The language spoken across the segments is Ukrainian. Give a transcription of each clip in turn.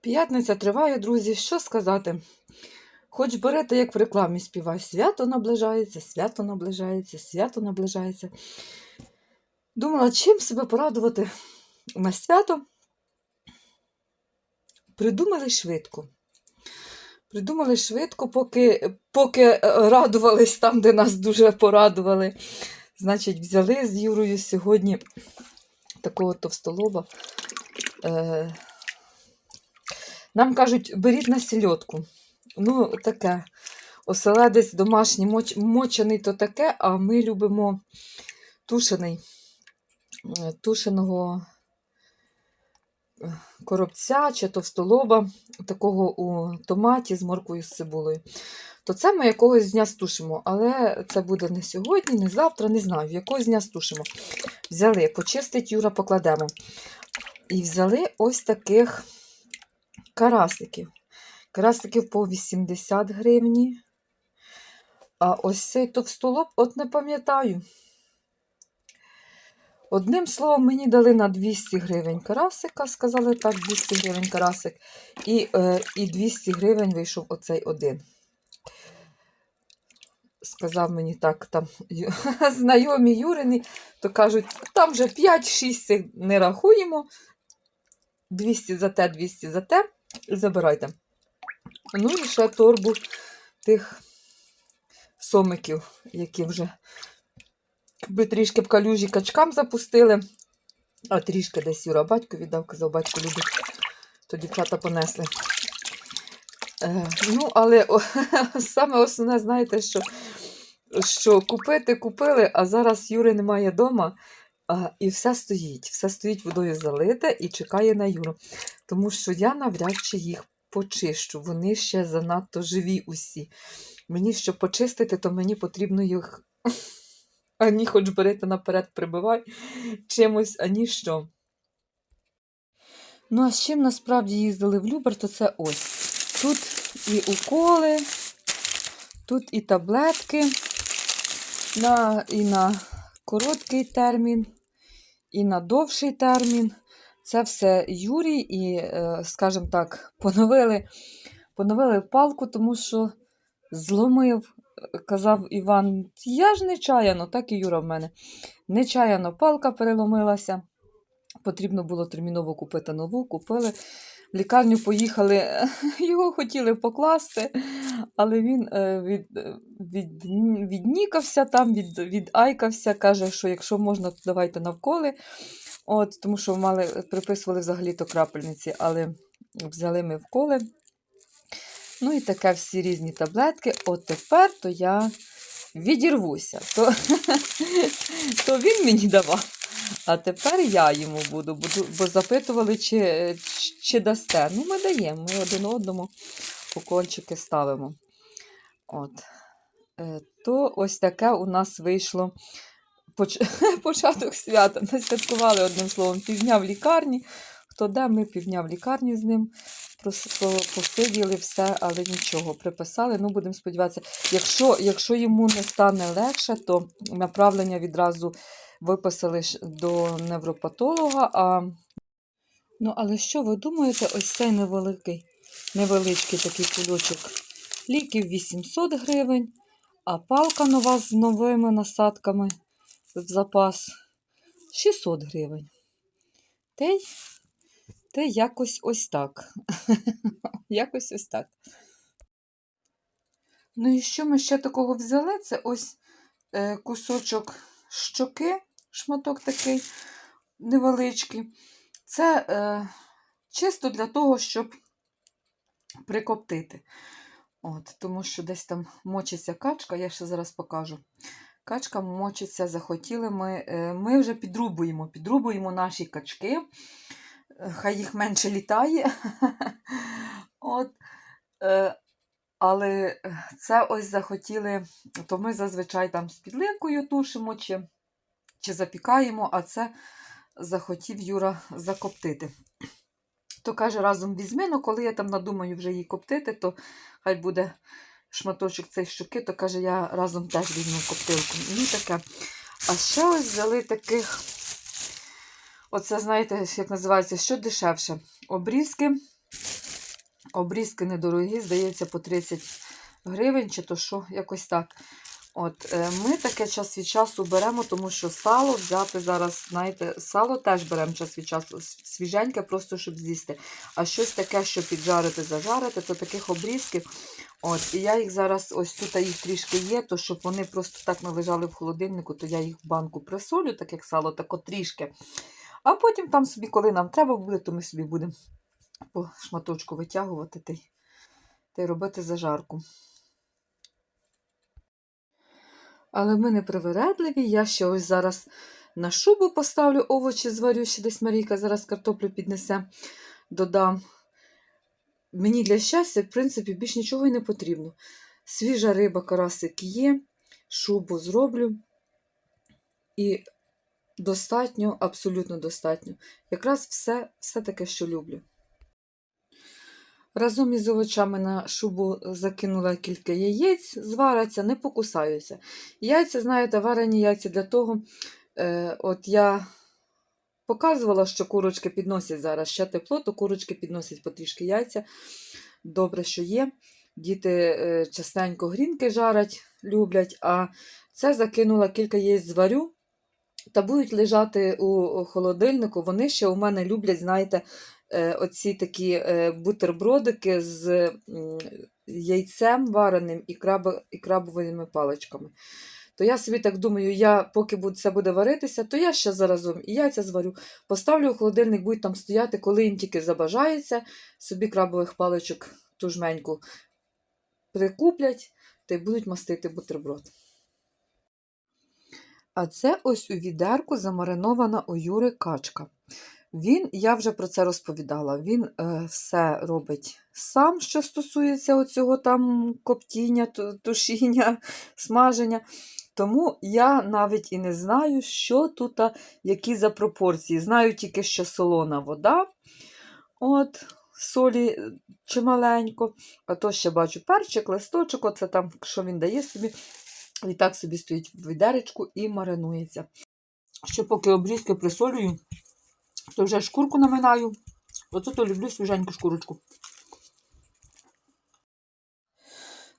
П'ятниця триває, друзі. Що сказати? Хоч берете, як в рекламі співай, свято наближається, свято наближається, свято наближається. Думала, чим себе порадувати на свято. Придумали швидко. Придумали швидко, поки, поки е, радувались там, де нас дуже порадували. Значить, взяли з Юрою сьогодні такого товстолоба. Е, нам кажуть, беріть на сільотку. Ну, таке. Оселедець домашній моч, мочений то таке, а ми любимо тушений, е, тушеного е, коробця чи товстолоба, такого у томаті з моркою з цибулею. То це ми якогось дня стушимо, але це буде не сьогодні, не завтра, не знаю. Якогось дня стушимо. Взяли, почистить Юра покладемо. І взяли ось таких карасиків. Карасиків по 80 гривні. А ось цей товстолоб, от не пам'ятаю. Одним словом, мені дали на 200 гривень карасика, сказали так, 200 гривень карасик. І, е, і 200 гривень вийшов оцей один. Сказав мені так, там знайомі Юрини, то кажуть, там вже 5-6 не рахуємо. 200 за те, 200 за те. І забирайте. Ну і ще торбу тих сомиків, які вже би трішки в калюжі качкам запустили, а трішки десь Юра батько віддав, казав, батько любить, то дівчата понесли. Е, ну, але о, саме основне, знаєте, що, що купити купили, а зараз Юри немає вдома, і все стоїть. Все стоїть водою залите і чекає на Юру. Тому що я навряд чи їх почищу. Вони ще занадто живі усі. Мені, щоб почистити, то мені потрібно їх ані хоч берете наперед, прибивай чимось, ані що. Ну, а з чим насправді їздили в Любер, то це ось. Тут і уколи, тут і таблетки на, і на короткий термін, і на довший термін. Це все Юрій і, е, скажімо так, поновили, поновили палку, тому що зломив, казав Іван, я ж нечаяно, так і Юра в мене. Нечаяно палка переломилася. Потрібно було терміново купити нову, купили. В лікарню поїхали, його хотіли покласти, але він е, від, е, від, віднікався там, від, відайкався, каже, що якщо можна, то давайте навколи. От, тому що мали, приписували взагалі-то крапельниці, але взяли ми вколи. Ну і таке всі різні таблетки. От тепер то я відірвуся. То, то він мені давав. А тепер я йому буду, буду бо запитували, чи, чи дасте. Ну, ми даємо, ми один одному укольчики ставимо. От. Е, То ось таке у нас вийшло поч... початок свята. Ми святкували одним словом півдня в лікарні. Хто де, ми півдня в лікарні з ним посиділи все, але нічого, приписали. Ну, будемо сподіватися, якщо, якщо йому не стане легше, то направлення відразу виписали до невропатолога. А... Ну, але що ви думаєте, ось цей невеликий, невеличкий такий кульочок ліків 800 гривень, а палка нова з новими насадками в запас 600 гривень. Те, те якось ось так. якось ось так. Ну і що ми ще такого взяли? Це ось е, кусочок щоки, шматок такий невеличкий. Це е, чисто для того, щоб прикоптити. От, тому що десь там мочиться качка, я ще зараз покажу. Качка мочиться, захотіли ми. е, Ми вже підрубуємо, підрубуємо наші качки. Е, Хай їх менше літає. От. Е, Але це ось захотіли, то ми зазвичай там з підливкою тушимо чи, чи запікаємо, а це захотів Юра закоптити. То каже, разом візьми, ну коли я там надумаю вже її коптити, то хай буде шматочок цієї щуки, то каже, я разом теж візьму коптилку. Ну, таке. А ще ось взяли таких, оце, знаєте, як називається, що дешевше. Обрізки Обрізки недорогі, здається, по 30 гривень, чи то що, якось так. От, е, Ми таке час від часу беремо, тому що сало взяти зараз, знаєте, сало теж беремо час від часу, свіженьке, просто щоб з'їсти. А щось таке, що піджарити, зажарити, то таких обрізків. От, і я їх зараз, ось тут їх трішки є, то щоб вони просто так не лежали в холодильнику, то я їх в банку присолю, так як сало, так трішки. А потім там собі, коли нам треба буде, то ми собі будемо по шматочку витягувати та й робити зажарку. Але ми не привередливі. Я ще ось зараз на шубу поставлю овочі, зварю ще десь Марійка, зараз картоплю піднесе, додам. Мені для щастя, в принципі, більш нічого й не потрібно. Свіжа риба, карасик є, шубу зроблю. І достатньо, абсолютно достатньо. Якраз все, все таке, що люблю. Разом із овочами на шубу закинула кілька яєць, зваряться, не покусаються. Яйця, знаєте, варені яйця для того, е, от я показувала, що курочки підносять зараз ще тепло, то курочки підносять потрішки яйця. Добре, що є. Діти е, частенько грінки жарять, люблять, а це закинула кілька яєць зварю. Та будуть лежати у холодильнику. Вони ще у мене люблять, знаєте, оці такі е, бутербродики з яйцем вареним і, краби, і крабовими паличками. То я собі так думаю, я поки це буде варитися, то я ще заразом і яйця зварю, поставлю у холодильник, будуть там стояти, коли їм тільки забажається, собі крабових паличок ту жменьку прикуплять та й будуть мастити бутерброд. А це ось у відерку замаринована у Юри качка. Він, я вже про це розповідала, він е, все робить сам, що стосується оцього там коптіння, тушіння, смаження. Тому я навіть і не знаю, що тут, які за пропорції. Знаю тільки, що солона вода, от, солі е, чималенько, а то ще бачу перчик, листочок, оце там, що він дає собі. І так собі стоїть в відеречку і маринується. Ще поки обрізки присолюю, то вже шкурку наминаю. Оце то люблю свіженьку шкурочку.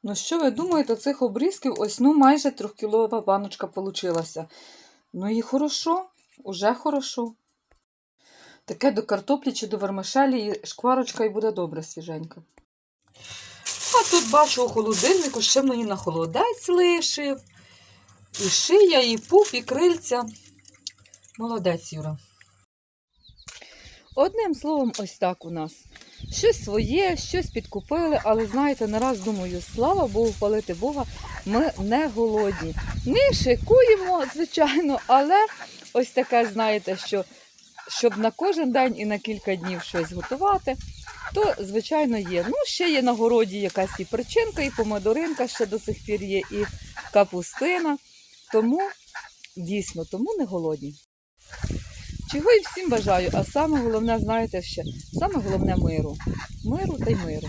Ну, що ви думаєте, цих обрізків ось ну майже трьохкілова баночка получилася. Ну і хорошо, уже хорошо. Таке до картоплі чи до вермишелі, шкварочка і буде добре свіженька. А тут бачу у холодильнику, ще мені на холодець лишив. І шия, і пуп, і крильця. Молодець, Юра. Одним словом, ось так у нас. Щось своє, щось підкупили, але знаєте, не раз думаю, слава Богу, хвалити Бога, ми не голодні. Не шикуємо, звичайно, але ось таке, знаєте, що щоб на кожен день і на кілька днів щось готувати, то, звичайно, є. Ну, ще є на городі якась і причинка, і помидоринка ще до сих пір є, і капустина. Тому, дійсно, тому не голодні. Чого і всім бажаю, а саме головне, знаєте ще, саме головне миру. Миру та й миру.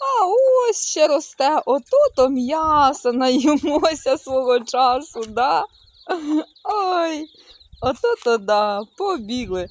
А ось ще росте, ото-то м'ясо наїмося свого часу, да? Ой, ото-то да, побігли.